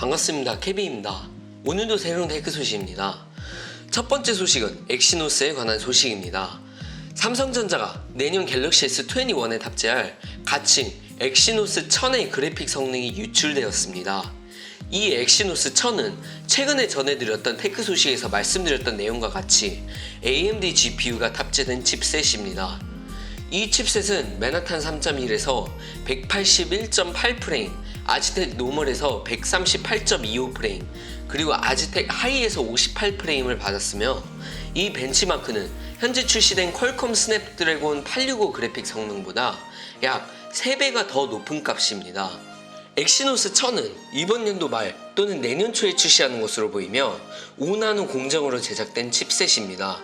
반갑습니다. 케비입니다. 오늘도 새로운 테크 소식입니다. 첫 번째 소식은 엑시노스에 관한 소식입니다. 삼성전자가 내년 갤럭시 S21에 탑재할 가칭 엑시노스 1000의 그래픽 성능이 유출되었습니다. 이 엑시노스 1000은 최근에 전해드렸던 테크 소식에서 말씀드렸던 내용과 같이 AMD GPU가 탑재된 칩셋입니다. 이 칩셋은 맨하탄 3.1에서 181.8프레임, 아지텍 노멀에서 138.25 프레임, 그리고 아지텍 하이에서 58 프레임을 받았으며 이 벤치마크는 현재 출시된 퀄컴 스냅드래곤 865 그래픽 성능보다 약 3배가 더 높은 값입니다. 엑시노스 1000은 이번 연도 말 또는 내년 초에 출시하는 것으로 보이며 5나노 공정으로 제작된 칩셋입니다.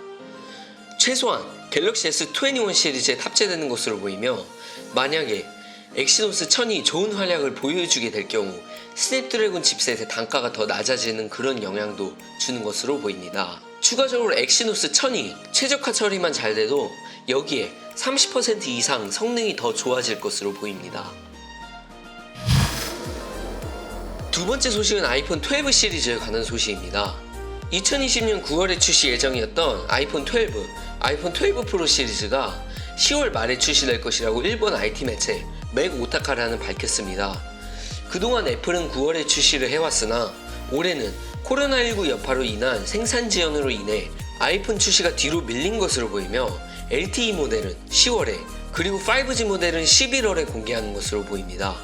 최소한 갤럭시 S21 시리즈에 탑재되는 것으로 보이며 만약에 엑시노스 1000이 좋은 활약을 보여주게 될 경우 스냅드래곤 칩셋의 단가가 더 낮아지는 그런 영향도 주는 것으로 보입니다. 추가적으로 엑시노스 1000이 최적화 처리만 잘 돼도 여기에 30% 이상 성능이 더 좋아질 것으로 보입니다. 두 번째 소식은 아이폰 12 시리즈에 관한 소식입니다. 2020년 9월에 출시 예정이었던 아이폰 12, 아이폰 12 프로 시리즈가 10월 말에 출시될 것이라고 일본 IT 매체 맥 오타카라는 밝혔습니다. 그동안 애플은 9월에 출시를 해왔으나 올해는 코로나19 여파로 인한 생산 지연으로 인해 아이폰 출시가 뒤로 밀린 것으로 보이며 LTE 모델은 10월에 그리고 5G 모델은 11월에 공개하는 것으로 보입니다.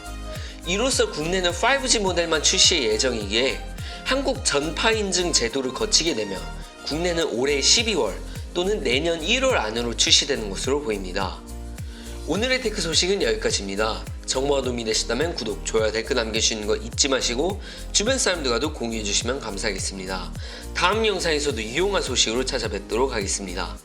이로써 국내는 5G 모델만 출시 예정이기에 한국 전파 인증 제도를 거치게 되면 국내는 올해 12월 또는 내년 1월 안으로 출시되는 것으로 보입니다. 오늘의 테크 소식은 여기까지입니다. 정보가 도움이 되셨다면 구독, 좋아요, 댓글 남겨주시는 거 잊지 마시고 주변 사람들과도 공유해 주시면 감사하겠습니다. 다음 영상에서도 유용한 소식으로 찾아뵙도록 하겠습니다.